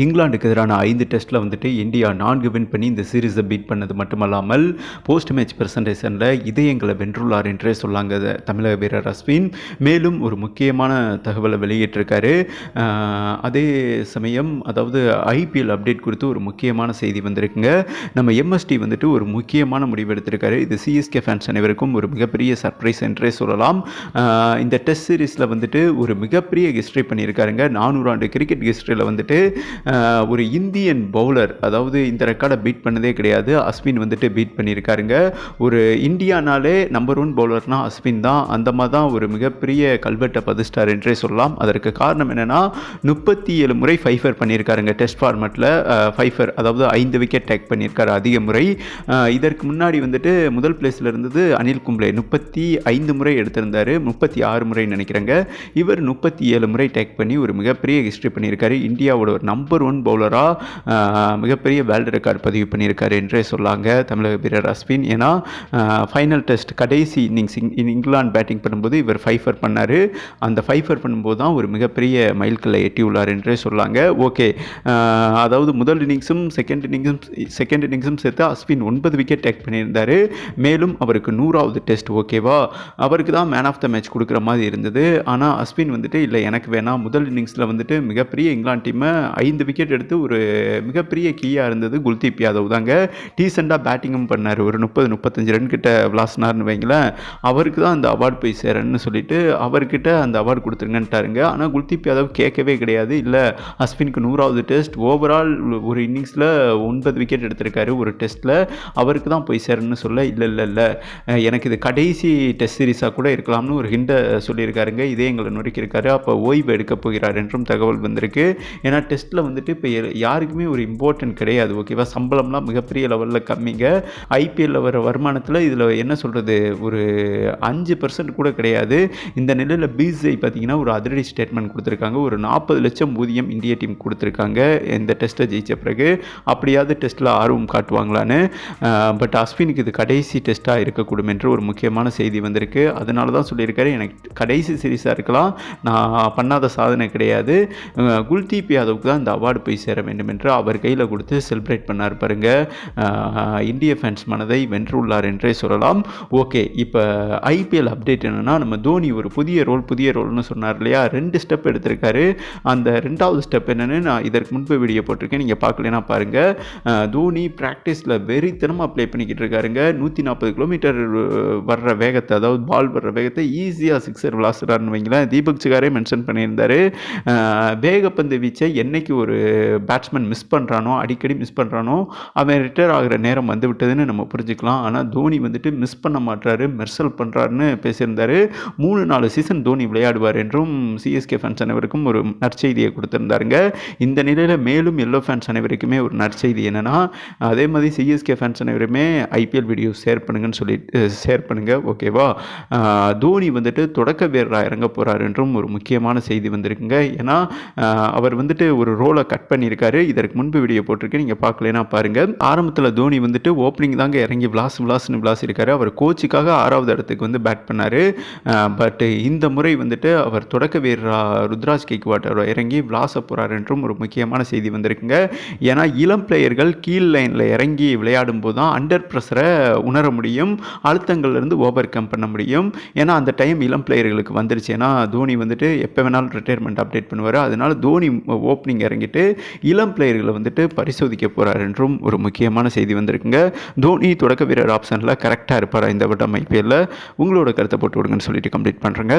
இங்கிலாந்துக்கு எதிரான ஐந்து டெஸ்ட்டில் வந்துட்டு இந்தியா நான்கு வின் பண்ணி இந்த சீரீஸை பீட் பண்ணது மட்டுமல்லாமல் போஸ்ட் மேட்ச் பிரசன்டேஷனில் இதயங்களை வென்றுள்ளார் என்றே சொல்லாங்க தமிழக வீரர் அஸ்வின். மேலும் ஒரு முக்கியமான தகவலை வெளியிட்டிருக்காரு. அதே சமயம் அதாவது ஐபிஎல் அப்டேட் குறித்து ஒரு முக்கியமான செய்தி வந்திருக்குங்க. நம்ம எம்எஸ்டி வந்துட்டு ஒரு முக்கியமான முடிவு எடுத்திருக்காரு. இது சிஎஸ்கே ஃபேன்ஸ் அனைவருக்கும் ஒரு மிகப்பெரிய சர்ப்ரைஸ் என்றே சொல்லலாம். இந்த டெஸ்ட் சீரீஸில் வந்துட்டு ஒரு மிகப்பெரிய ஹிஸ்ட்ரி பண்ணியிருக்காருங்க. நானூறு ஆண்டு கிரிக்கெட் ஹிஸ்ட்ரியில் வந்துட்டு ஒரு இந்தியன் பவுலர் அதாவது இந்த ரெக்கார்டை பீட் பண்ணதே கிடையாது. அஸ்வின் வந்துட்டு பீட் பண்ணியிருக்காருங்க. ஒரு இந்தியானாலே நம்பர் ஒன் பவுலர்னால் அஸ்வின் தான். அந்த மாதிரி தான் ஒரு மிகப்பெரிய கல்வெட்டை பதிச்சிட்டார் என்றே சொல்லலாம். அதற்கு காரணம் என்னென்னா முப்பத்தி ஏழு முறை ஃபைஃபர் பண்ணியிருக்காருங்க டெஸ்ட் ஃபார்மேட்டில் ஃபைஃபர் அதாவது ஐந்து விக்கெட் டேக் பண்ணியிருக்காரு அதிக முறை. இதற்கு முன்னாடி வந்துட்டு முதல் பிளேஸில் இருந்தது அனில் கும்ப்ளே. முப்பத்தி ஐந்து முறை எடுத்திருந்தாரு. முப்பத்தி ஆறு முறை நினைக்கிறேங்க. இவர் முப்பத்தி ஏழு முறை டேக் பண்ணி ஒரு மிகப்பெரிய ஹிஸ்ட்ரி பண்ணியிருக்காரு. இந்தியாவோட ஒரு நம்பர் ஒன் பவுலராக மிகப்பெரிய வேர்ல்டு ரெக்கார்ட் பதிவு பண்ணியிருக்காரு என்றே சொல்லாங்க தமிழக வீரர் அஸ்வின். ஏன்னா ஃபைனல் டெஸ்ட் கடைசி இன்னிங்ஸ் இங்கிலாந்து பேட்டிங் பண்ணும்போது இவர் ஃபைஃபர் பண்ணார். அந்த ஃபைஃபர் பண்ணும்போது தான் ஒரு மிகப்பெரிய மைல்கல்லை எட்டியுள்ளார் என்றே சொல்லாங்க. ஓகே அதாவது முதல் இன்னிங்ஸும் செகண்ட் இன்னிங்ஸும் செகண்ட் இன்னிங்ஸும் சேர்த்து அஸ்வின் ஒன்பது விக்கெட் டேக் பண்ணியிருந்தார். மேலும் அவருக்கு நூறாவது டெஸ்ட் ஓகேவா? அவருக்கு தான் மேன் ஆஃப் த மேட்ச் கொடுக்குற மாதிரி இருந்தது. ஆனால் அஸ்வின் வந்துட்டு இல்லை எனக்கு வேணாம். முதல் இன்னிங்ஸில் வந்துட்டு மிகப்பெரிய இங்கிலாந்து டீமை ஐந்து விக்கெட் எடுத்து ஒரு மிகப்பெரிய கீயாக இருந்தது குல்தீப் யாதவ் தாங்க. டீசெண்டாக பேட்டிங்கும் பண்ணார். ஒரு முப்பது முப்பத்தஞ்சு ரன் கிட்ட விளாசினார்னு வைங்களேன். அவருக்கு தான் அந்த அவார்டு போய் சேரன்னு சொல்லிட்டு அவர்கிட்ட அந்த அவார்டு கொடுத்துருங்கன்ட்டாருங்க. ஆனால் குல்தீப் யாதவ் கேட்கவே கிடையாது. இல்லை அஸ்வினுக்கு நூறாவது டெஸ்ட் ஓவரால் ஒரு இன்னிங்ஸில் ஒன்பது விக்கெட் எடுத்திருக்காரு ஒரு டெஸ்ட்டில் அவருக்கு தான் போய் சேரன்னு சொல்ல இல்லை இல்லை இல்லை. எனக்கு இது கடைசி டெஸ்ட் சீரீஸாக கூட இருக்கலாம்னு ஒரு ஹிண்டை சொல்லியிருக்காருங்க. இதே எங்களை நொறுக்கியிருக்காரு. அப்போ ஓய்வு எடுக்க போகிறார் என்றும் தகவல் வந்திருக்கு. ஏன்னா டெஸ்ட்டில் வந்துட்டு இப்போ யாருக்குமே ஒரு இம்பார்ட்டன்ட் கிடையாது ஓகேவா சம்பளம்லாம் மிகப்பெரிய லெவலில் கம்மிங்க ஐபிஎல்ல வர வருமானத்தில் இதில் என்ன சொல்கிறது ஒரு அஞ்சு பர்சன்ட் கூட கிடையாது. இந்த நிலையில் பிசிஐ பார்த்தீங்கன்னா ஒரு அதிரடி ஸ்டேட்மெண்ட் கொடுத்துருக்காங்க. ஒரு நாற்பது லட்சம் ஊதியம் இந்திய டீம் கொடுத்துருக்காங்க. இந்த டெஸ்ட்டை ஜெயித்த பிறகு அப்படியாவது டெஸ்ட்டில் ஆர்வம் காட்டுவாங்களான்னு பட் அஸ்வினுக்கு இது கடைசி டெஸ்ட்டாக இருக்கக்கூடும் என்று ஒரு முக்கியமான செய்தி வந்திருக்கு. அதனால தான் சொல்லியிருக்காரு. எனக்கு கடைசி சீரீஸாக இருக்கலாம். நான் பண்ணாத சாதனை கிடையாது. குல்தீப் யாதவுக்கு தான் இந்த அவார்டு போய் சேர வேண்டும் என்று அவர் கையில் கொடுத்து செலிப்ரேட் பண்ணார் பாருங்க. இந்திய ஃபேன்ஸ் மனதை வென்றுள்ளார் என்றே சொல்லலாம். ஓகே இப்போ ஐபிஎல் அப்டேட் என்னென்னா நம்ம தோனி ஒரு புதிய ரோல் புதிய ரோல்னு சொன்னார் இல்லையா? ரெண்டு ஸ்டெப் எடுத்திருக்காரு. அந்த ரெண்டாவது ஸ்டெப் என்னென்னு நான் இதற்கு முன்பு வீடியோ போட்டிருக்கேன். நீங்கள் பார்க்கலனா பாருங்கள் தோனி ப்ராக்டிஸில் வெறித்தனமாக ப்ளே பண்ணிக்கிட்டு இருக்காருங்க. நூற்றி நாற்பது கிலோமீட்டர் வர்ற வேகத்தை அதாவது பால் வர்ற வேகத்தை ஈஸியாக சிக்ஸர் விளாசுறாருன்னு வைங்களேன். தீபக் சிகாரே மென்ஷன் பண்ணியிருந்தாரு. வேகப்பந்து வீச்சை என்னைக்கு ஒரு ஒரு பேட்ஸ்மேன் மிஸ் பண்ணுறானோ அடிக்கடி மிஸ் பண்ணுறானோ அவன் ரிட்டையர் ஆகிற நேரம் வந்து விட்டதுன்னு நம்ம புரிஞ்சுக்கலாம். ஆனால் தோனி வந்துட்டு மிஸ் பண்ண மாட்டாரு மெர்சல் பண்ணுறாருன்னு பேசியிருந்தாரு. மூணு நாலு சீசன் தோனி விளையாடுவார் என்றும் சிஎஸ்கே ஃபேன்ஸ் அனைவருக்கும் ஒரு நற்செய்தியை கொடுத்துருந்தாருங்க. இந்த நிலையில் மேலும் எல்லோ ஃபேன்ஸ் அனைவருக்குமே ஒரு நற்செய்தி என்னென்னா அதே மாதிரி சிஎஸ்கே ஃபேன்ஸ் அனைவருமே ஐபிஎல் வீடியோ ஷேர் பண்ணுங்கன்னு சொல்லி ஷேர் பண்ணுங்கள் ஓகேவா தோனி வந்துட்டு தொடக்க வீரராக இறங்க போகிறார் என்றும் ஒரு முக்கியமான செய்தி வந்திருக்குங்க. ஏன்னா அவர் வந்துட்டு ஒரு ரோலை கட் பண்ணியிருக்காரு. இதற்கு முன்பு வீடியோ போட்டிருக்கு. நீங்கள் பார்க்கலனா பாருங்கள் ஆரம்பத்தில் தோனி வந்துட்டு ஓப்பனிங் தாங்க இறங்கி விளாஸ் விளாஸ்னு விளாஸ் இருக்காரு அவர் கோச்சுக்காக ஆறாவது இடத்துக்கு வந்து பேட் பண்ணார். பட் இந்த முறை வந்துட்டு அவர் தொடக்க வீரரா ருத்ராஜ் கேக்வாட்டர் இறங்கி விளாச போகிறார் என்றும் ஒரு முக்கியமான செய்தி வந்திருக்குங்க. ஏன்னா இளம் பிளேயர்கள் கீழ் லைனில் இறங்கி விளையாடும் போது தான் அண்டர் ப்ரெஷரை உணர முடியும். அழுத்தங்கள்லேருந்து ஓவர் கம் பண்ண முடியும். ஏன்னா அந்த டைம் இளம் பிளேயர்களுக்கு வந்துருச்சு. ஏன்னா தோனி வந்துட்டு எப்போ வேணாலும் ரிட்டையர்மெண்ட் அப்டேட் பண்ணுவார். அதனால தோனி ஓப்பனிங் இறங்கிட்டு இளம் பிளேயர்களை வந்துட்டு பரிசோதிக்க போகிறார் என்றும் ஒரு முக்கியமான செய்தி வந்திருக்குங்க. தோனி தொடக்க வீரர் ஆப்ஷனில் கரெக்டாக இருப்பார்? இந்த வட்டம் ஐபிஎல்ல உங்களோட கருத்தை போட்டு விடுங்கன்னு சொல்லிட்டு கம்ப்ளீட் பண்ணுறேங்க